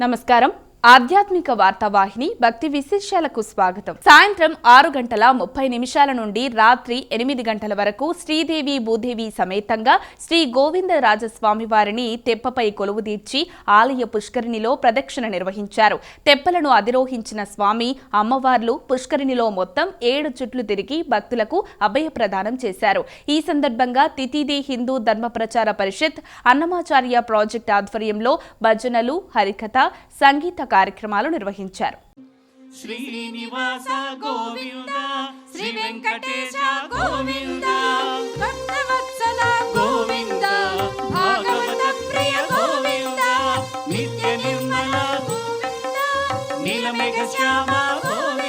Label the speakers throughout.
Speaker 1: నమస్కారం. ఆధ్యాత్మిక వార్తావాహిని భక్తి విశేషాలకు స్వాగతం. సాయంత్రం ఆరు గంటల ముప్పై నిమిషాల నుండి రాత్రి ఎనిమిది గంటల వరకు శ్రీదేవి భూదేవి సమేతంగా శ్రీ గోవిందరాజస్వామి వారిని తెప్పపై కొలువు తీర్చి ఆలయ పుష్కరిణిలో ప్రదక్షిణ నిర్వహించారు. తెప్పలను అధిరోహించిన స్వామి అమ్మవార్లు పుష్కరిణిలో మొత్తం ఏడు చుట్లు తిరిగి భక్తులకు అభయ ప్రదానం చేశారు. ఈ సందర్భంగా తితిదే హిందూ ధర్మ ప్రచార పరిషత్ అన్నమాచార్య ప్రాజెక్ట్ ఆధ్వర్యంలో భజనలు హరికథ సంగీత కార్యక్రమాలు నిర్వహించారు.
Speaker 2: శ్రీనివాస గోవింద శ్రీ వెంకటేశ గోవింద
Speaker 3: భక్తవత్సల
Speaker 2: గోవింద భాగవత ప్రియ గోవింద నిత్య నిర్మల నీలమేఘ శ్యామ గోవింద.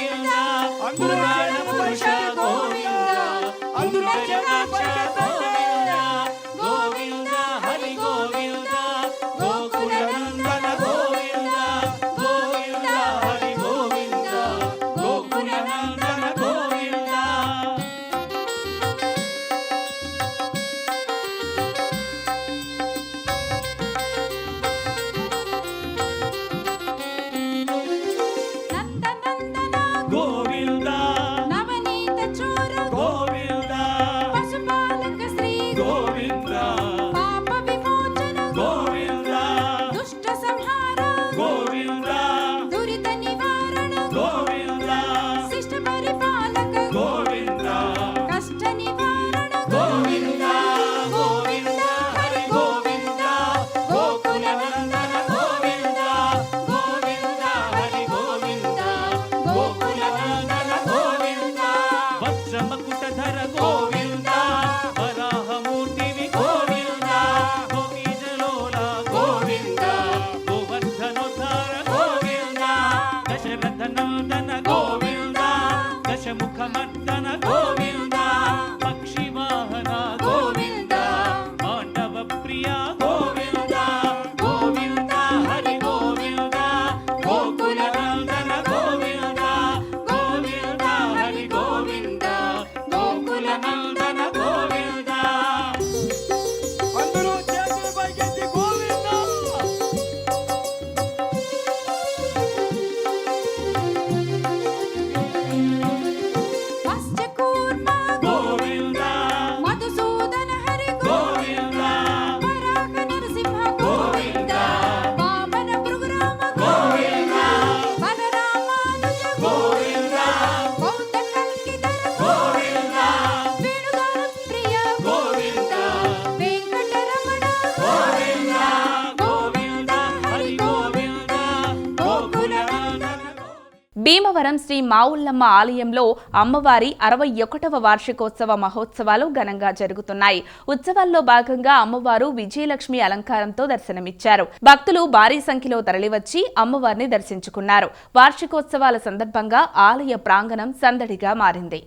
Speaker 1: భీమవరం శ్రీ మావుల్లమ్మ ఆలయంలో అమ్మవారి అరవై ఒకటవ వార్షికోత్సవ మహోత్సవాలు ఘనంగా జరుగుతున్నాయి. ఉత్సవాల్లో భాగంగా అమ్మవారు విజయలక్ష్మి అలంకారంతో దర్శనమిచ్చారు. భక్తులు భారీ సంఖ్యలో తరలివచ్చి అమ్మవారిని దర్శించుకున్నారు. వార్షికోత్సవాల సందర్భంగా ఆలయ ప్రాంగణం సందడిగా మారింది.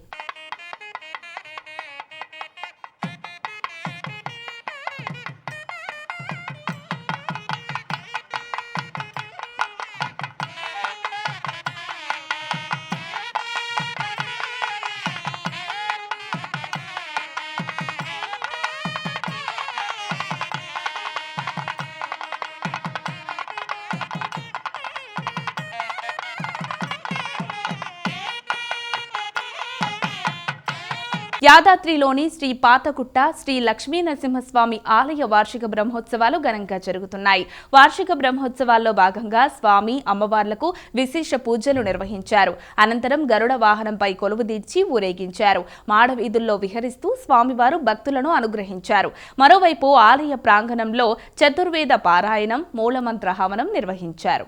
Speaker 1: యాదాద్రిలోని శ్రీ పాతకుట్ట శ్రీ లక్ష్మీ నరసింహస్వామి ఆలయ వార్షిక బ్రహ్మోత్సవాలు ఘనంగా జరుగుతున్నాయి. వార్షిక బ్రహ్మోత్సవాల్లో భాగంగా స్వామి అమ్మవార్లకు విశేష పూజలు నిర్వహించారు. అనంతరం గరుడ వాహనంపై కొలువుదీర్చి ఊరేగించారు. మాడవీధుల్లో విహరిస్తూ స్వామివారు భక్తులను అనుగ్రహించారు. మరోవైపు ఆలయ ప్రాంగణంలో చతుర్వేద పారాయణం మూలమంత్ర హవనం నిర్వహించారు.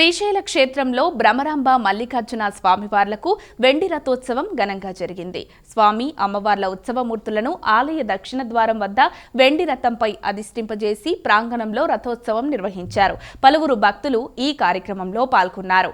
Speaker 1: శ్రీశైల క్షేత్రంలో భ్రమరాంబ మల్లికార్జున స్వామివార్లకు వెండి రథోత్సవం ఘనంగా జరిగింది. స్వామి అమ్మవార్ల ఉత్సవమూర్తులను ఆలయ దక్షిణ ద్వారం వద్ద వెండి రథంపై అధిష్టింపజేసి ప్రాంగణంలో రథోత్సవం నిర్వహించారు. పలువురు భక్తులు ఈ కార్యక్రమంలో పాల్గొన్నారు.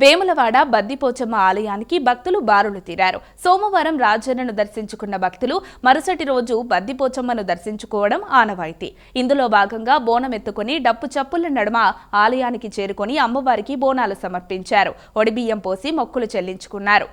Speaker 1: వేములవాడ బద్దిపోచమ్మ ఆలయానికి భక్తులు బారులు తీరారు. సోమవారం రాజన్నను దర్శించుకున్న భక్తులు మరుసటి రోజు బద్దిపోచమ్మను దర్శించుకోవడం ఆనవాయితీ. ఇందులో భాగంగా బోనం ఎత్తుకుని డప్పు చప్పుల నడుమ ఆలయానికి చేరుకొని అమ్మవారికి బోనాలు సమర్పించారు. ఒడిబియ్యం పోసి మొక్కులు చెల్లించుకున్నారు.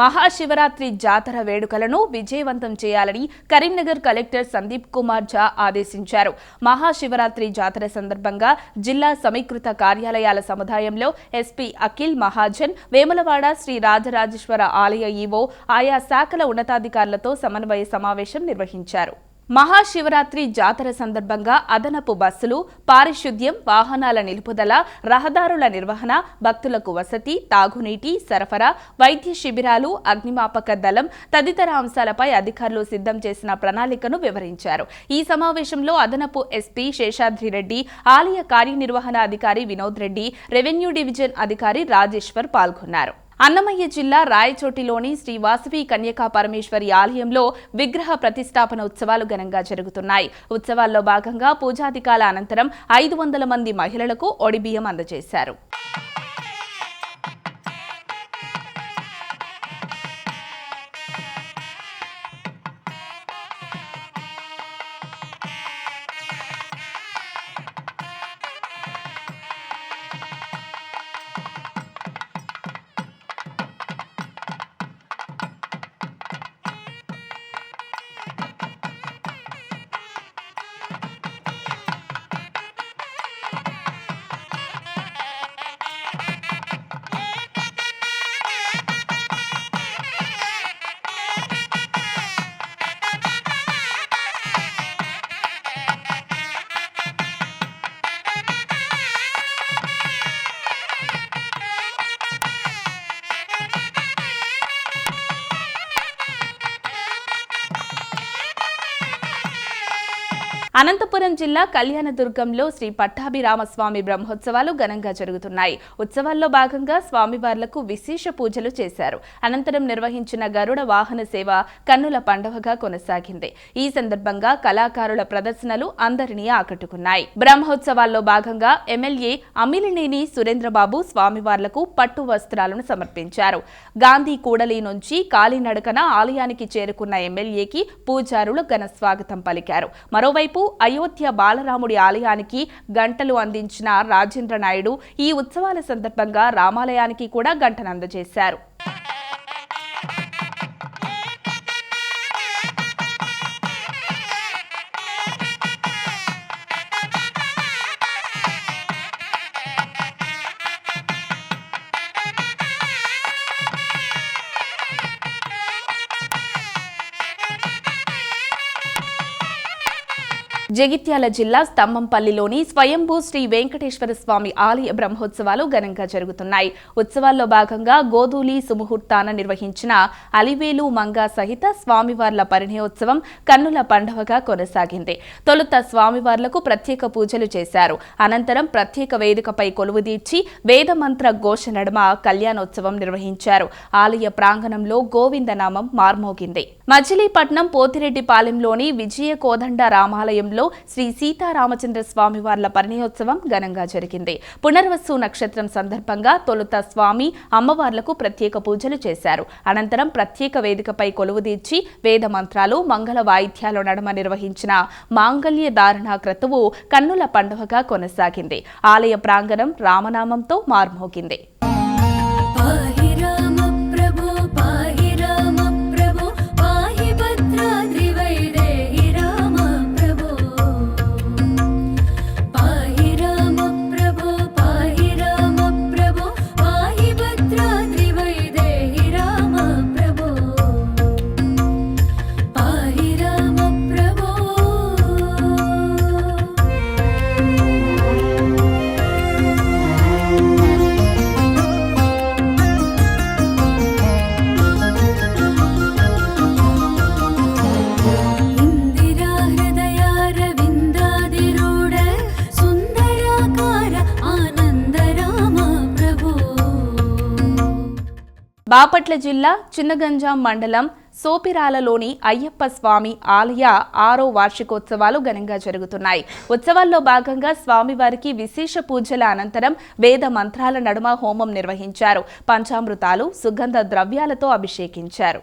Speaker 1: మహాశివరాత్రి జాతర వేడుకలను విజయవంతం చేయాలని కరీంనగర్ కలెక్టర్ సందీప్ కుమార్ ఝా ఆదేశించారు. మహాశివరాత్రి జాతర సందర్భంగా జిల్లా సమీకృత కార్యాలయాల సముదాయంలో ఎస్పీ అఖిల్ మహాజన్ వేములవాడ శ్రీ రాజరాజేశ్వర ఆలయ ఈవో ఆయా శాఖల ఉన్నతాధికారులతో సమన్వయ సమావేశం నిర్వహించారు. మహాశివరాత్రి జాతర సందర్భంగా అదనపు బస్సులు పారిశుద్ధ్యం వాహనాల నిలుపుదల రహదారుల నిర్వహణ భక్తులకు వసతి తాగునీటి సరఫరా వైద్య శిబిరాలు అగ్నిమాపక దళం తదితర అంశాలపై అధికారులు సిద్ధం చేసిన ప్రణాళికను వివరించారు. ఈ సమావేశంలో అదనపు ఎస్పీ శేషాద్రిరెడ్డి ఆలయ కార్యనిర్వహణ అధికారి వినోద్ రెడ్డి రెవెన్యూ డివిజన్ అధికారి రాజేశ్వర్ పాల్గొన్నారు. అన్నమయ్య జిల్లా రాయచోటిలోని శ్రీ వాసవి కన్యకా పరమేశ్వరి ఆలయంలో విగ్రహ ప్రతిష్టాపన ఉత్సవాలు ఘనంగా జరుగుతున్నాయి. ఉత్సవాల్లో భాగంగా పూజాధికాల అనంతరం ఐదు వందల మంది మహిళలకు ఒడిబియ్యం అందజేశారు. అనంతపురం జిల్లా కళ్యాణదుర్గంలో శ్రీ పట్టాభిరామస్వామి బ్రహ్మోత్సవాలు ఘనంగా జరుగుతున్నాయి. ఉత్సవాల్లో భాగంగా స్వామివార్లకు విశేష పూజలు చేశారు. అనంతరం నిర్వహించిన గరుడ వాహన సేవ కన్నుల పండవగా కొనసాగింది. ఈ సందర్భంగా కళాకారుల ప్రదర్శనలు అందరినీ ఆకట్టుకున్నాయి. బ్రహ్మోత్సవాల్లో భాగంగా ఎమ్మెల్యే అమిలినేని సురేంద్రబాబు స్వామివార్లకు పట్టు వస్త్రాలను సమర్పించారు. గాంధీ కూడలి నుంచి కాలినడకన ఆలయానికి చేరుకున్న ఎమ్మెల్యేకి పూజారులు ఘన స్వాగతం పలికారు. మరోవైపు అయోధ్య బాలరాముడి ఆలయానికి గంటలు అందించిన రాజేంద్ర నాయుడు ఈ ఉత్సవాల సందర్భంగా రామాలయానికి కూడా గంటనందజేశారు. జగిత్యాల జిల్లా స్తంభంపల్లిలోని స్వయంభూ శ్రీ వెంకటేశ్వర స్వామి ఆలయ బ్రహ్మోత్సవాలు ఘనంగా జరుగుతున్నాయి. ఉత్సవాల్లో భాగంగా గోధూలి సుముహూర్తాన నిర్వహించిన అలివేలు మంగా సహిత స్వామివార్ల పరిణయోత్సవం కన్నుల పండవగా కొనసాగింది. తొలుత స్వామివార్లకు ప్రత్యేక పూజలు చేశారు. అనంతరం ప్రత్యేక వేదికపై కొలువుదీర్చి వేదమంత్ర ఘోష నడుమ కళ్యాణోత్సవం నిర్వహించారు. ఆలయ ప్రాంగణంలో గోవిందనామం మార్మోగింది. మచిలీపట్నం పోతిరెడ్డిపాలెంలోని విజయ కోదండ రామాలయంలో శ్రీ సీతారామచంద్ర స్వామి వార్ల పరిణయోత్సవం ఘనంగా జరిగింది. పునర్వస్సు నక్షత్రం సందర్భంగా తొలుత స్వామి అమ్మవార్లకు ప్రత్యేక పూజలు చేశారు. అనంతరం ప్రత్యేక వేదికపై కొలువుదీర్చి వేద మంత్రాలు మంగళ వాయిద్యాల నడమ నిర్వహించిన మాంగళ్య ధారణా క్రతువు కన్నుల పండుగగా కొనసాగింది. ఆలయ ప్రాంగణం రామనామంతో మార్మోగింది. బాపట్ల జిల్లా చిన్నగంజాం మండలం సోపిరాలలోని అయ్యప్ప స్వామి ఆలయ ఆరో వార్షికోత్సవాలు ఘనంగా జరుగుతున్నాయి. ఉత్సవాల్లో భాగంగా స్వామివారికి విశేష పూజల అనంతరం వేద మంత్రాల నడుమ హోమం నిర్వహించారు. పంచామృతాలు సుగంధ ద్రవ్యాలతో అభిషేకించారు.